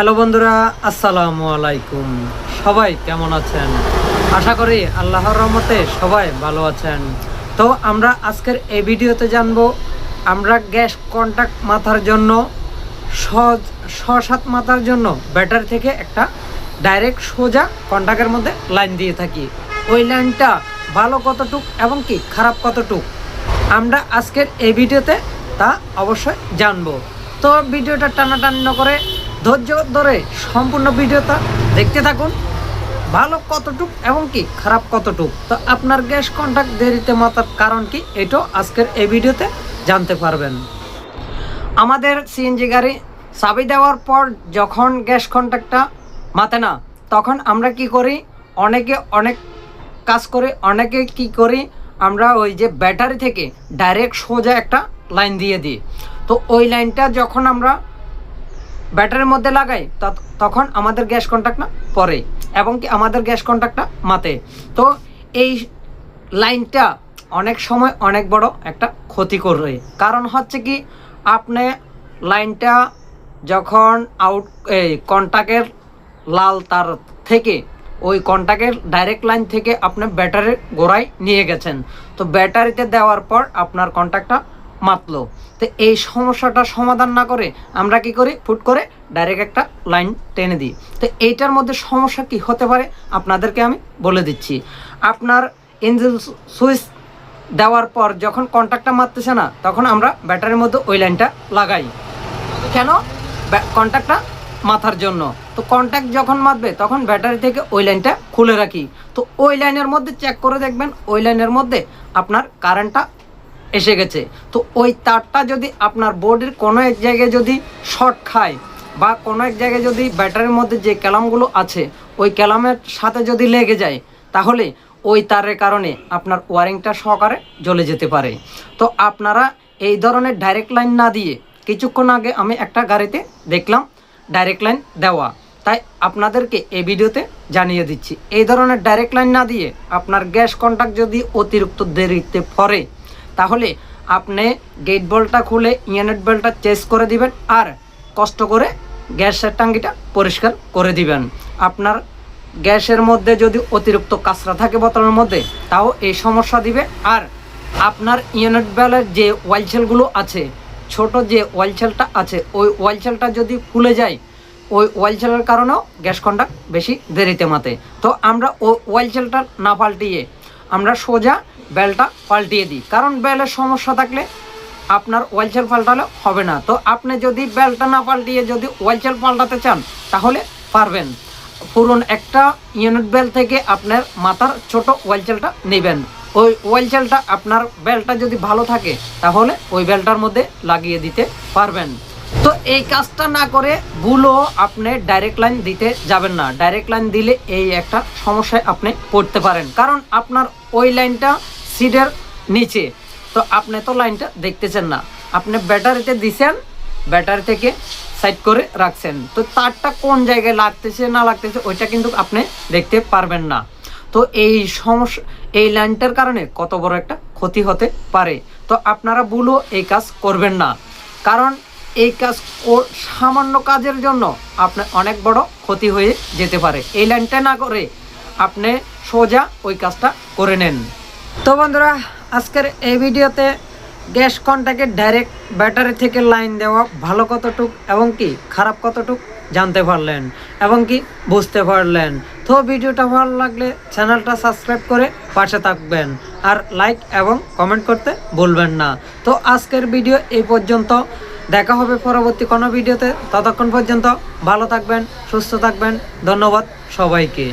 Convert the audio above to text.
Hello বন্ধুরা, আসসালামু আলাইকুম। সবাই কেমন আছেন? আশা করি আল্লাহর রহমতে সবাই ভালো আছেন। তো আমরা আজকের এই ভিডিওতে জানব, আমরা গ্যাস কন্ট্যাক্ট মাথার জন্য সহজ ছ সাত মাথার জন্য ব্যাটারি থেকে একটা ডাইরেক্ট সোজা কন্ট্যাক্টের মধ্যে লাইন দিয়ে থাকি। ওই লাইনটা ভালো কতটুক এবং কি খারাপ কতটুক, আমরা আজকের এই ভিডিওতে তা অবশ্যই জানব। তো ভিডিওটা টানাটানি না করে ধৈর্য ধরে সম্পূর্ণ ভিডিওটা দেখতে থাকুন। ভালো কতটুক এবং কি খারাপ কতটুক? তো আপনার গ্যাস কন্ট্যাক্ট দেরিতে মাতার কারণ কি? এটাও আজকের এই ভিডিওতে জানতে পারবেন। আমাদের সিএনজি গাড়ি চাবি দেওয়ার পর যখন গ্যাস কন্ট্যাক্টটা মাতে না, তখন আমরা কি করি? অনেকে অনেক কাজ করে, অনেকে কি করি? আমরা ওই যে ব্যাটারি থেকে ডাইরেক্ট সোজা একটা লাইন দিয়ে দিই। তো ওই লাইনটা যখন আমরা ব্যাটারির মধ্যে লাগাই তখন আমাদের গ্যাস কন্ট্যাক্ট না পরে, এবং কি আমাদের গ্যাস কন্ট্যাক্টটা মাতে। তো এই লাইনটা অনেক সময় অনেক বড় একটা ক্ষতি করে কারণ হচ্ছে কি, আপনি লাইনটা যখন আউট, এই কন্ট্যাক্টের লাল তার থেকে, ওই কন্ট্যাক্টের ডাইরেক্ট লাইন থেকে আপনি ব্যাটারির গোড়ায় নিয়ে গেছেন। তো ব্যাটারিতে দেওয়ার পর আপনার কন্ট্যাক্টটা মাতলো তো এই সমস্যাটা সমাধান না করে আমরা কি করি? ফুট করে ডাইরেক্ট একটা লাইন টেনে দিই। তো এইটার মধ্যে সমস্যা কি হতে পারে? আপনাদেরকে আমি বলে দিচ্ছি। আপনার ইঞ্জিন সুইচ দেওয়ার পর যখন কন্ট্যাক্টটা মারতেছে না, তখন আমরা ব্যাটারির মধ্যে ওই লাইনটা লাগাই। কেন? কন্ট্যাক্টটা মাথার জন্য। তো কন্ট্যাক্ট যখন মারবে, তখন ব্যাটারি থেকে ওই লাইনটা খুলে রাখি। তো ওই লাইনের মধ্যে চেক করে দেখবেন, ওই লাইনের মধ্যে আপনার কারেন্টটা এসে গেছে। তো ওই তারটা যদি আপনার বোর্ডের কোনো এক জায়গায় যদি শর্ট খায় বা কোনো এক জায়গায় যদি ব্যাটারির মধ্যে যে ক্যালামগুলো আছে, ওই ক্যালামের সাথে যদি লেগে যায়, তাহলে ওই তারের কারণে আপনার ওয়ারিংটা সহকারে জ্বলে যেতে পারে। তো আপনারা এই ধরনের ডাইরেক্ট লাইন না দিয়ে কিছুক্ষণ আগে আমি একটা গাড়িতে দেখলাম ডাইরেক্ট লাইন দেওয়া। তাই আপনাদেরকে এই ভিডিওতে জানিয়ে দিচ্ছি, এই ধরনের ডাইরেক্ট লাইন না দিয়ে আপনার গ্যাস কন্ট্যাক্ট যদি অতিরিক্ত দেরিতে পরে তাহলে আপনি গেট বলটা খুলে ইউনিট বেলটা চেঞ্জ করে দিবেন আর কষ্ট করে গ্যাসের টাঙ্গিটা পরিষ্কার করে দিবেন। আপনার গ্যাসের মধ্যে যদি অতিরিক্ত কাঁচরা থাকে বোতলের মধ্যে, তাও এই সমস্যা দিবে। আর আপনার ইউনিট বেলের যে ওয়াইলছেলগুলো আছে, ছোট যে ওয়াইলছেলটা আছে, ওই ওয়াইলছেলটা যদি ফুলে যায়, ওই ওয়াইলছেলের কারণেও গ্যাস কন্ট্যাক্ট বেশি দেরিতে মাতে। তো আমরা ওই ওয়াইলছেলটা না পাল্টিয়ে আমরা সোজা বেলটা পাল্টিয়ে দিই। কারণ বেলের সমস্যা থাকলে আপনার ওয়াইলছেল পাল্টালে হবে না। তো আপনি যদি বেলটা না পাল্টিয়ে যদি ওয়াইলছেল পাল্টাতে চান, তাহলে পারবেন। পুরন একটা ইউনিট বেল থেকে আপনার মাথার ছোট ওয়াইলছেলটা নেবেন। ওই ওয়াইলছেলটা আপনার বেলটা যদি ভালো থাকে, তাহলে ওই বেলটার মধ্যে লাগিয়ে দিতে পারবেন। তো এই কাজটা না করে ভুলও আপনি ডাইরেক্ট লাইন দিতে যাবেন না। ডাইরেক্ট লাইন দিলে এই একটা সমস্যায় আপনি পড়তে পারেন। কারণ আপনার ওই লাইনটা সিডের নিচে। তো আপনি তো লাইনটা দেখতেছেন না। আপনি ব্যাটারিতে দিছেন, ব্যাটারি থেকে সাইড করে রাখছেন। তো তারটা কোন জায়গায় লাগতেছে, না লাগতেছে, ওইটা কিন্তু আপনি দেখতে পারবেন না। তো এই সমস্যা এই লাইনটার কারণে কত বড় একটা ক্ষতি হতে পারে। তো আপনারা ভুলও এই কাজ করবেন না। কারণ এই কাজ সামান্য কাজের জন্য আপনার অনেক বড় ক্ষতি হয়ে যেতে পারে। এই লাইনটা না করে আপনি সোজা ওই কাজটা করে নেন। তো বন্ধুরা, আজকের এই ভিডিওতে গ্যাস কন্ট্যাক্টে ডাইরেক্ট ব্যাটারি থেকে লাইন দেওয়া ভালো কতটুক এবং কি খারাপ কতটুক জানতে পারলেন এবং কি বুঝতে পারলেন। তো ভিডিওটা ভালো লাগলে চ্যানেলটা সাবস্ক্রাইব করে পাশে থাকবেন আর লাইক এবং কমেন্ট করতে ভুলবেন না। তো আজকের ভিডিও এই পর্যন্ত। দেখা হবে পরবর্তী কোনো ভিডিওতে। ততক্ষণ পর্যন্ত ভালো থাকবেন সুস্থ থাকবেন। ধন্যবাদ সবাইকে।